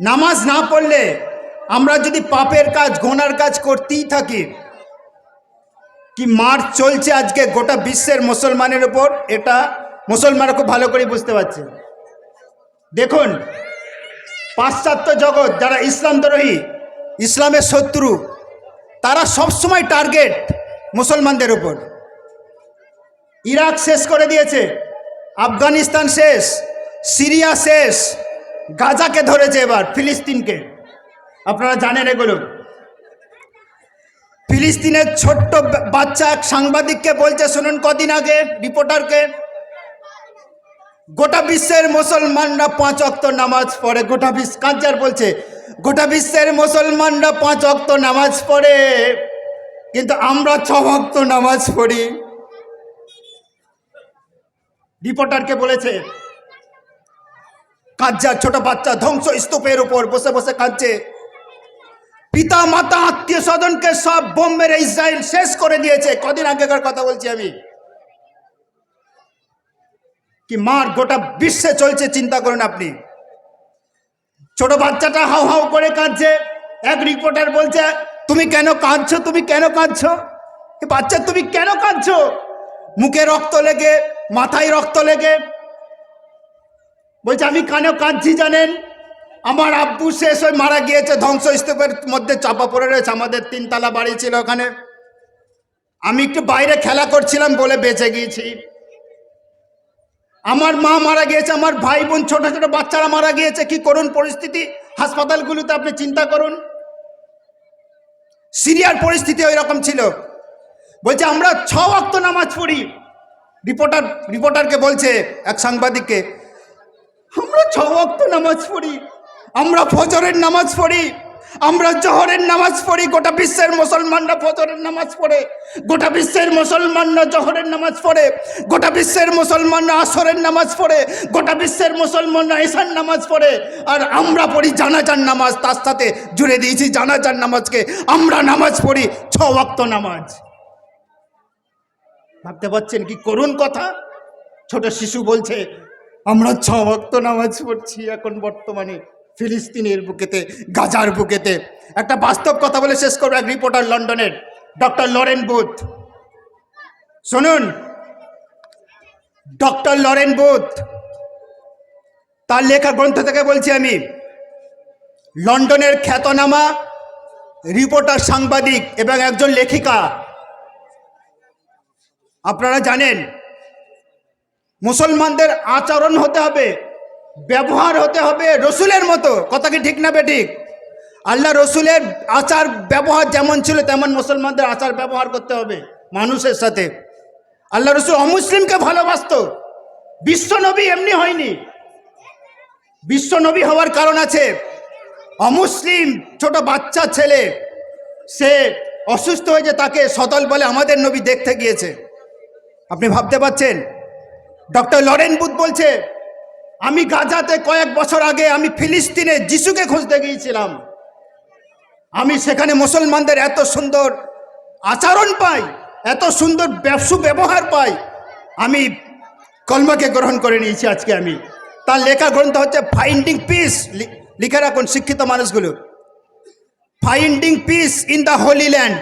নামাজ না পড়লে আমরা যদি পাপের কাজ, গোনার কাজ করতেই থাকি, কি মার চলছে আজকে গোটা বিশ্বের মুসলমানের উপর? এটা মুসলমানরা খুব ভালো করে বুঝতে পারছে। দেখুন, পাশ্চাত্য জগৎ, যারা ইসলাম দ্রোহী ইসলামের শত্রু, তারা সবসময় টার্গেট মুসলমানদের উপর। ইরাক শেষ করে দিয়েছে, আফগানিস্তান শেষ, সিরিয়া শেষ গাজাকে ধরেছে এবার, ফিলিস্তিনকে। আপনারা জানেন এগুলো। ফিলিস্তিনের ছোট্ট বাচ্চা এক সাংবাদিককে বলছে, শুনুন কদিন আগে রিপোর্টারকে, গোটা বিশ্বের মুসলমানরা পাঁচ অক্ত নামাজ পড়ে। গোটা বিশ্ব কাঞ্চার বলছে, গোটা বিশ্বের মুসলমানরা পাঁচ অক্ত নামাজ পড়ে, কিন্তু আমরা ছ অক্ত নামাজ পড়ি। রিপোর্টারকে বলেছে কাজ্জার ছোট বাচ্চা ধ্বংস স্তূপের উপর বসে বসে কাঁদছে। পিতা মাতা আত্মীয় স্বজনকে সব বোম মেরে ইসরায়েল শেষ করে দিয়েছে। কদিন আগেকার কথা বলছি আমি। কি মার গোটা বিশ্বে চলছে চিন্তা করুন আপনি। ছোট বাচ্চাটা হাউ হাউ করে কাঁদছে। এক রিপোর্টার বলছে, তুমি কেন কাঁদছো? তুমি কেন কাঁদছো? বাচ্চা, তুমি কেন কাঁদছো? মুখে রক্ত লেগে, মাথায় রক্ত লেগে বলছে, আমি কেন কাঁদছি, জানেন? আমার আব্বু শেষ হয়ে মারা গিয়েছে, ধ্বংসস্তূপের মধ্যে চাপা পড়ে রয়েছে, আমাদের তিনতলা বাড়ি ছিল ওখানে। আমি একটু বাইরে খেলা করছিলাম বলে বেঁচে গিয়েছি। আমার মা মারা গিয়েছে, আমার ভাই বোন, ছোট ছোট বাচ্চারা মারা গিয়েছে, কি করুন পরিস্থিতি? হাসপাতালগুলোতে আপনি চিন্তা করুন। সিরিয়ার পরিস্থিতি ওই রকম ছিল। বলছে, আমরা ছ অক্ত নামাজ পড়ি। রিপোর্টার, রিপোর্টারকে বলছে, এক সাংবাদিককে আমরা ছ অক্ত নামাজ পড়ি, আমরা ফজরের নামাজ পড়ি, আমরা জহরের নামাজ পড়ি, গোটা বিশ্বের মুসলমানরা ফজরের নামাজ পড়ে, গোটা বিশ্বের মুসলমানরা জহরের নামাজ পড়ে, গোটা বিশ্বের মুসলমানরা আসরের নামাজ পড়ে, গোটা বিশ্বের মুসলমানরা ঈশান নামাজ পড়ে, আর আমরা পড়ি জানাজার নামাজ, তার সাথে জুড়ে দিয়েছি জানাজার নামাজকে, আমরা নামাজ পড়ি ছ ওয়াক্ত নামাজ। ভাবতে পারছেন কি করুন কথা? ছোট শিশু বলছে আমরা ছ ভক্ত নামাজ পড়ছি এখন বর্তমানে ফিলিস্তিনের বুকেতে, গাজার বুকেতে। একটা বাস্তব কথা বলে শেষ করব এক রিপোর্টার লন্ডনের, ডক্টর লরেন বুথ শুনুন। ডক্টর লরেন বুথ তার লেখা গ্রন্থ থেকে বলছি আমি। লন্ডনের খ্যাতনামা রিপোর্টার সাংবাদিক এবং একজন লেখিকা। আপনারা জানেন মুসলমানদের আচরণ হতে হবে, ব্যবহার হতে হবে রসুলের মতো। কথা কি ঠিক না বেঠিক আল্লাহ রসুলের আচার ব্যবহার যেমন ছিল, তেমন মুসলমানদের আচার ব্যবহার করতে হবে মানুষের সাথে। আল্লাহ রসুল অমুসলিমকে ভালোবাসত। বিশ্বনবী এমনি হয়নি। বিশ্বনবী হওয়ার কারণ আছে, অমুসলিম ছোট বাচ্চা ছেলে, সে অসুস্থ হয়েছে তাকে সতল বলে আমাদের নবী দেখতে গিয়েছে। আপনি ভাবতে পারছেন? ডক্টর লরেন বুথ বলছে, আমি গাজাতে কয়েক বছর আগে আমি ফিলিস্তিনে যিশুকে খুঁজতে গিয়েছিলাম। আমি সেখানে মুসলমানদের এত সুন্দর আচরণ পাই, এত সুন্দর ব্যবসু ব্যবহার পাই, আমি কলমাকে গ্রহণ করে নিয়েছি আজকে আমি। তার লেখা গ্রন্থ হচ্ছে ফাইন্ডিং পিস লিখে রাখুন শিক্ষিত মানুষগুলো। Finding peace in the holy land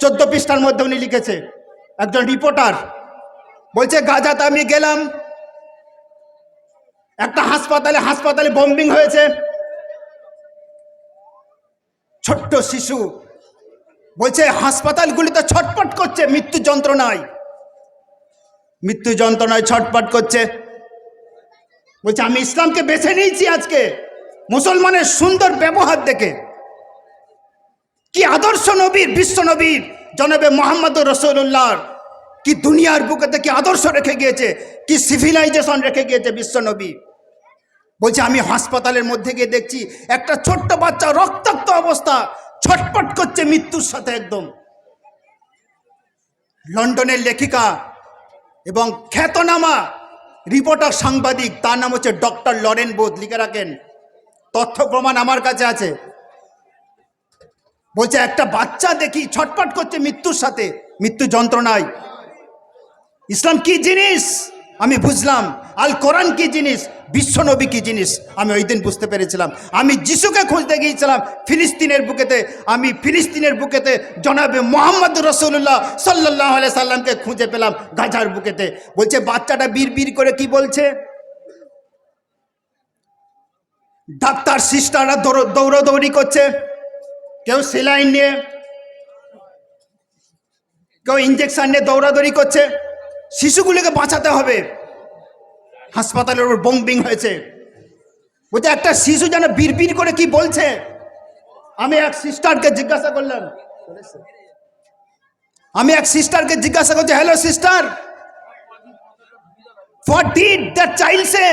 চোদ্দ পৃষ্ঠার মধ্যে উনি লিখেছে, একজন রিপোর্টার বলছে গাজাতে আমি গেলাম। একটা হাসপাতালে হাসপাতালে বম্বিং হয়েছে। ছোট্ট শিশু বলছে হাসপাতালগুলিতে ছটপট করছে, মৃত্যু যন্ত্রণায়। মৃত্যু যন্ত্রণায় ছটপট করছে। বলছে, আমি ইসলামকে বেছে নিয়েছি আজকে, মুসলমানের সুন্দর ব্যবহার দেখে। কি আদর্শ নবীর, বিশ্ব নবীর, জনবে মোহাম্মদ রসুল্লাহর কি দুনিয়ার বুকেতে কি আদর্শ রেখে গিয়েছে? কি সিভিলাইজেশন রেখে গিয়েছে বিশ্বনবী বলছে, আমি হাসপাতালের মধ্যে গিয়ে দেখছি, একটা ছোট্ট বাচ্চা রক্তাক্ত অবস্থা, ছটপট করছে মৃত্যুর সাথে একদম। লন্ডনের লেখিকা এবং খ্যাতনামা রিপোর্টার সাংবাদিক, তার নাম হচ্ছে ডক্টর লরেন বোধ, লিখে রাখেন। তথ্য প্রমাণ আমার কাছে আছে। বলছে, একটা বাচ্চা দেখি ছটপট করছে মৃত্যুর সাথে। মৃত্যু যন্ত্রণায় ইসলাম কি জিনিস? আমি বুঝলাম। আল কোরআন কি জিনিস? বিশ্বনবী কি জিনিস? আমি ওই দিন বুঝতে পেরেছিলাম। আমি যিশুকে খুঁজতে গিয়েছিলাম ফিলিস্তিনের বুকেতে। আমি ফিলিস্তিনের বুকেতে জনাবে মোহাম্মদ রসুল্লাহ সাল্লাহ সাল্লামকে খুঁজে পেলাম গাজার বুকেতে। বলছে, বাচ্চাটা বীর বীর করে কি বলছে? ডাক্তার সিস্টাররা দৌড়- দৌড়াদৌড়ি করছে। কেউ সেলাইন নিয়ে, কেউ ইঞ্জেকশন নিয়ে দৌড়াদৌড়ি করছে। শিশুগুলিকে বাঁচাতে হবে। হাসপাতালের ওপর বম্বিং হয়েছে। বলছে, একটা শিশু যেন বিড়বিড় করে কি বলছে? আমি এক সিস্টারকে জিজ্ঞাসা করলাম। আমি এক সিস্টারকে জিজ্ঞাসা করছি hello sister for did the child say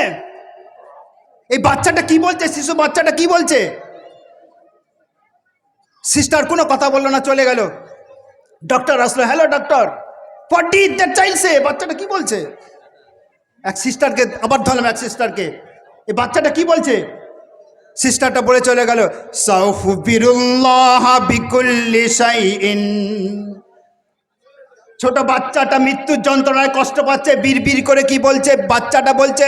এই বাচ্চাটা কি বলছে? শিশু বাচ্চাটা কি বলছে? সিস্টার কোনো কথা বলল না, চলে গেল। ডক্টর আসলো hello doctor for did the child বাচ্চাটা কি বলছে? এক সিস্টারকে আবার ধরলাম এক সিস্টারকে এই বাচ্চাটা কি বলছে? সিস্টারটা বলে চলে গেল ছোট বাচ্চাটা মৃত্যুর যন্ত্রণায় কষ্ট পাচ্ছে বীর করে কি বলছে? বাচ্চাটা বলছে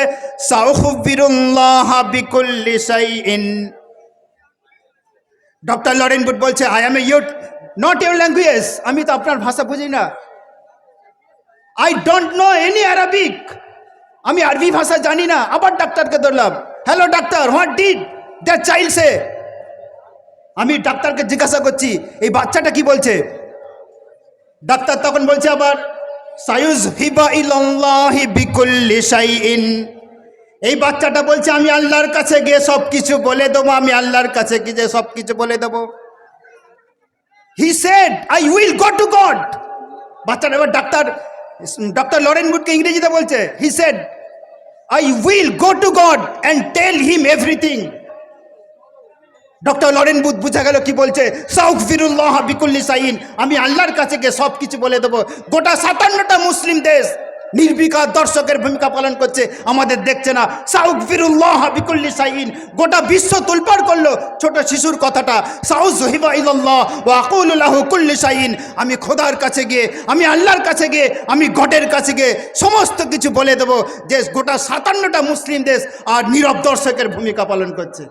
ডক্টর লরেন বুট বলছে আই এম এ ইউট নট ইউর ল্যাঙ্গুয়েজ আমি তো আপনার ভাষা বুঝি না। I don't know any Arabic আমি আরবি ভাষা জানি না, আবার ডাক্তারকে ধরলাম। Hello doctor what did the child say আমি ডাক্তারকে জিজ্ঞাসা করছি, এই বাচ্চাটা কি বলছে? ডাক্তার তখন বলছে আবার সায়ুজ হিবা ইল্লাহি বিকুল্লি শাইইন। এই বাচ্চাটা বলছে, আমি আল্লাহর কাছে গিয়ে সব কিছু বলে দেবো, আমি আল্লাহর কাছে গিয়ে সব কিছু বলে দেবো। He said I will go to God বাচ্চাটা এবার ডাক্তার ডক্টর লরেন গুডকে ইংরেজিতে বলছে he said I will go to God and tell him everything doctor Lauren Booth বুঝা গেল কি বলছে সাউক ফিরুল্লাহ বিকুল্লি সাইন আমি আল্লাহর কাছে গিয়ে সব কিছু বলে দেবো। গোটা সাতান্নটা মুসলিম দেশ নির্বিকার দর্শকের ভূমিকা পালন করছে, আমাদের দেখছে না। সাউক ফিরুল্লাহ বিকুল্লি সাইন গোটা বিশ্ব তুলপাড় করল ছোট শিশুর কথাটা। সাউজ জহিবা ইল্লাহ ও আকুল্লাহ কুল্লি সাইন আমি খোদার কাছে গিয়ে, আমি আল্লাহর কাছে গিয়ে, আমি গডের কাছে গিয়ে সমস্ত কিছু বলে দেবো। যে গোটা সাতান্নটা মুসলিম দেশ আর নীরব দর্শকের ভূমিকা পালন করছে।